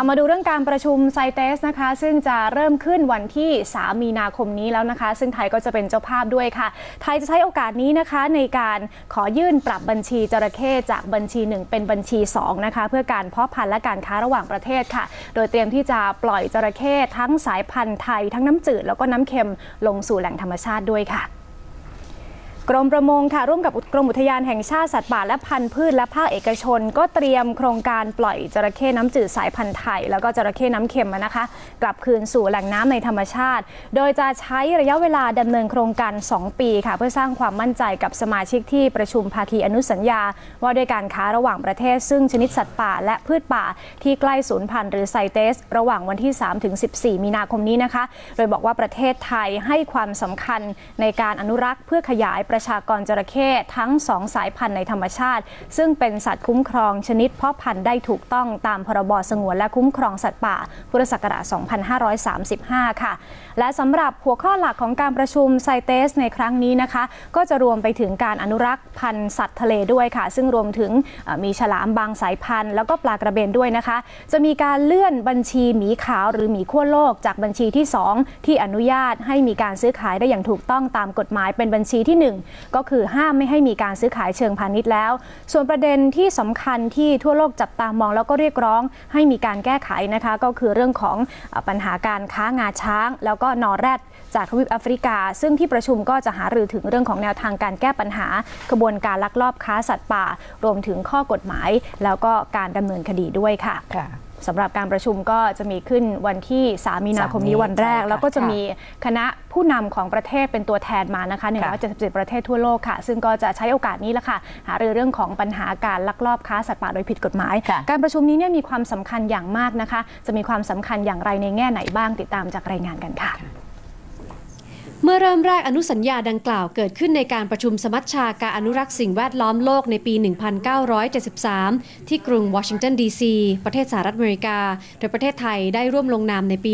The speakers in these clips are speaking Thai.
เอามาดูเรื่องการประชุมไซเตสนะคะ ซึ่งจะเริ่มขึ้นวันที่ 3 มีนาคมนี้แล้วนะคะ ซึ่งไทยก็จะเป็นเจ้าภาพด้วยค่ะ ไทยจะใช้โอกาสนี้นะคะ ในการขอยื่นปรับบัญชีจระเข้จากบัญชี 1 เป็นบัญชี 2 นะคะ เพื่อการเพาะพันธุ์และการค้าระหว่างประเทศค่ะ โดยเตรียมที่จะปล่อยจระเข้ทั้งสายพันธุ์ไทยทั้งน้ำจืดแล้วก็น้ำเค็มลงสู่แหล่งธรรมชาติด้วยค่ะ กรมประมงค่ะร่วมกับกรมอุทยานแห่งชาติสัตว์ป่าและพันธุ์พืชและภาคเอกชน ก็เตรียมโครงการปล่อยจระเข้น้ำจืดสายพันธุ์ไทย แล้วก็จระเข้น้ำเค็มนะคะ กลับคืนสู่แหล่งน้ำในธรรมชาติ โดยจะใช้ระยะเวลาดำเนินโครงการ 2 ปีค่ะ เพื่อสร้างความมั่นใจกับสมาชิกที่ประชุมภาคีอนุสัญญา ว่าด้วยการค้าระหว่างประเทศ ซึ่งชนิดสัตว์ป่าและพืชป่าที่ใกล้สูญพันธุ์หรือไซเตส ระหว่างวันที่3ถึง14 มีนาคมนี้นะคะ โดยบอกว่าประเทศไทยให้ความสำคัญในการอนุรักษ์เพื่อขยายประชากรจระเข้ทั้ง 2 สายพันธุ์ในธรรมชาติ ซึ่งเป็นสัตว์คุ้มครองชนิดเพาะพันธุ์ได้ถูกต้องตามพรบสงวนและคุ้มครองสัตว์ป่า พุทธศักราช 2535 ค่ะ และสำหรับหัวข้อหลักของการประชุมไซเตสในครั้งนี้นะคะ ก็จะรวมไปถึงการอนุรักษ์พันธุ์สัตว์ทะเลด้วยค่ะ ซึ่งรวมถึงมีฉลามบางสายพันธุ์แล้วก็ปลากระเบนด้วยนะคะ จะมีการเลื่อนบัญชีหมีขาวหรือหมีขั้วโลกจากบัญชีที่ 2 ที่อนุญาตให้มีการซื้อขายได้อย่างถูกต้องตามกฎหมายเป็นบัญชีที่ 1ก็คือห้ามไม่ให้มีการซื้อขายเชิงพาณิชย์แล้ว ส่วนประเด็นที่สำคัญที่ทั่วโลกจับตามองแล้วก็เรียกร้องให้มีการแก้ไขนะคะก็คือเรื่องของปัญหาการค้างาช้าง แล้วก็นอแรดจากทวีปแอฟริกา ซึ่งที่ประชุมก็จะหารือถึงเรื่องของแนวทางการแก้ปัญหากระบวนการลักลอบค้าสัตว์ป่า รวมถึงข้อกฎหมาย แล้วก็การดำเนินคดีด้วยค่ะค่ะ สำหรับการประชุมก็จะมีขึ้นวันที่ 3 มีนาคมนี้สามนี้วันแรกใช่ค่ะแล้วก็จะค่ะมีคณะผู้นำของประเทศเป็นตัวแทนมานะคะค่ะ177 ประเทศทั่วโลกค่ะ ซึ่งก็จะใช้โอกาสนี้แหละค่ะ หารือเรื่องของปัญหาการลักลอบค้าสัตว์ป่าโดยผิดกฎหมายค่ะการประชุมนี้เนี่ยมีความสำคัญอย่างมากนะคะ จะมีความสำคัญอย่างไรในแง่ไหนบ้างติดตามจากรายงานกันค่ะ เมื่อเริ่มแรกอนุสัญญาดังกล่าวเกิดขึ้นในการประชุมสมัชชาการอนุรักษ์สิ่งแวดล้อมโลกในปี 1973 ที่กรุงวอชิงตันดีซีประเทศสหรัฐอเมริกา โดยประเทศไทยได้ร่วมลงนามในปี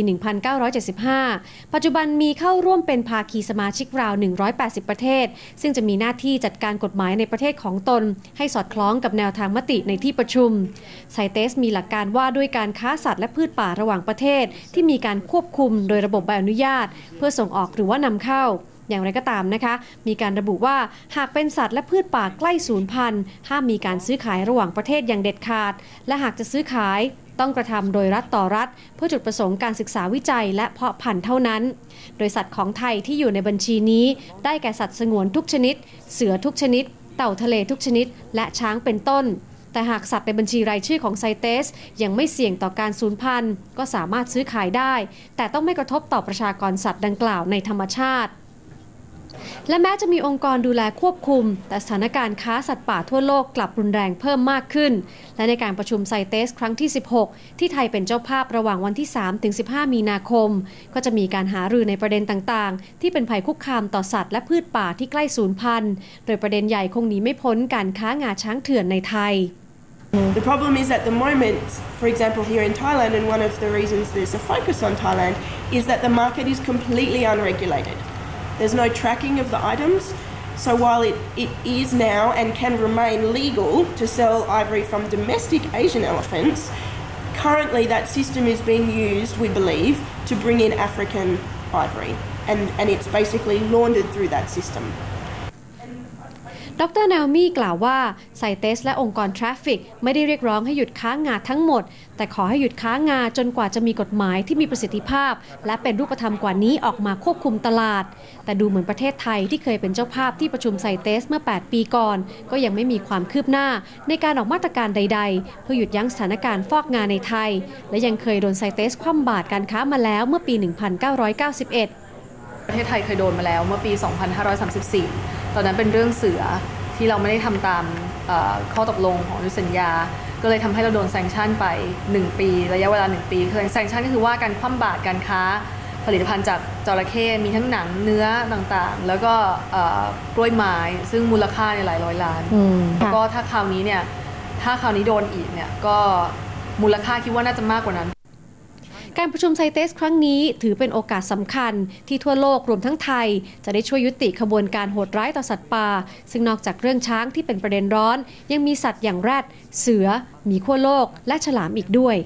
1975 ปัจจุบันมีเข้าร่วมเป็นภาคีสมาชิกราว 180 ประเทศ ซึ่งจะมีหน้าที่จัดการกฎหมายในประเทศของตน ให้สอดคล้องกับแนวทางมติในที่ประชุมไซเตสมีหลักการว่าด้วยการค้าสัตว์และพืชป่าระหว่างประเทศ ที่มีการควบคุมโดยระบบใบอนุญาต เพื่อส่งออกหรือว่านำเข้า อย่างไรก็ตามนะคะ มีการระบุว่าหากเป็นสัตว์และพืชป่าใกล้สูญพันธุ์ห้ามมีการซื้อขายระหว่างประเทศอย่างเด็ดขาด และหากจะซื้อขายต้องกระทำโดยรัฐต่อรัฐ เพื่อจุดประสงค์การศึกษาวิจัยและเพาะพันธุ์เท่านั้น โดยสัตว์ของไทยที่อยู่ในบัญชีนี้ ได้แก่สัตว์สงวนทุกชนิด เสือทุกชนิด เต่าทะเลทุกชนิด และช้างเป็นต้น แต่หากสัตว์ในบัญชีรายชื่อของไซเตสยังไม่เสี่ยงต่อการสูญพันธุ์ก็สามารถซื้อขายได้ แต่ต้องไม่กระทบต่อประชากรสัตว์ดังกล่าวในธรรมชาติและแม้จะมีองค์กรดูแลควบคุม แต่สถานการณ์ค้าสัตว์ป่าทั่วโลกกลับรุนแรงเพิ่มมากขึ้น และในการประชุมไซเตสครั้งที่ 16 ที่ไทยเป็นเจ้าภาพระหว่างวันที่ 3 ถึง 15 มีนาคม ก็จะมีการหารือในประเด็นต่างๆ ที่เป็นภัยคุกคามต่อสัตว์และพืชป่าที่ใกล้สูญพันธุ์ โดยประเด็นใหญ่คงหนีไม่พ้นการค้างาช้างเถื่อนในไทย Mm. The problem is at the moment, for example, here in Thailand, and one of the reasons there's a focus on Thailand is that the market is completely unregulated. There's no tracking of the items. So while it, it is now and can remain legal to sell ivory from domestic Asian elephants, currently that system is being used, we believe, to bring in African ivory. And, and it's basically laundered through that system. ดรนามี่กล่าวว่าไซเตสและองค์กรทราฟฟิกไม่ได้เรียกร้องให้หยุดค้างงาทั้งหมด แต่ขอให้หยุดค้างาจนกว่าจะมีกฎหมายที่มีประสิทธิภาพ และเป็นรูปธรรมกว่านี้ออกมาควบคุมตลาด แต่ดูเหมือนประเทศไทยที่เคยเป็นเจ้าภาพที่ประชุมไซเตสเมื่อ 8 ปีก่อน ก็ยังไม่มีความคืบหน้า ในการออกมาตรการใด ๆ เพื่อหยุดยั้งสถานการณ์ฟอกงาในไทย และยังเคยโดนไซเตสคว่ำบาตรการค้ามาแล้วเมื่อปี 1991 ประเทศไทยเคยโดนมาแล้วเมื่อปี 2534 ตอนนั้นเป็นเรื่องเสือที่เราไม่ได้ทำตามเอ่อข้อตกลงของอนุสัญญา ก็เลยทำให้เราโดนแซงชั่นไป 1 ปี ระยะเวลา 1 ปีคือแซงชั่นก็คือว่าการคว่ำบาตรการค้าผลิตภัณฑ์จากจระเข้มีทั้งหนังเนื้อต่างๆ แล้วก็เอ่อกล้วยไม้ซึ่งมูลค่าในหลายร้อยล้านแล้วก็ถ้าคราวนี้เนี่ยถ้าคราวนี้โดนอีกเนี่ยก็มูลค่าคิดว่าน่าจะมากกว่านั้น การประชุมไซเตสครั้งนี้ถือเป็นโอกาสสำคัญที่ทั่วโลกรวมทั้งไทย จะได้ช่วยยุติขบวนการโหดร้ายต่อสัตว์ป่า ซึ่งนอกจากเรื่องช้างที่เป็นประเด็นร้อน ยังมีสัตว์อย่างแรด เสือ หมีขั้วโลก และฉลามอีกด้วย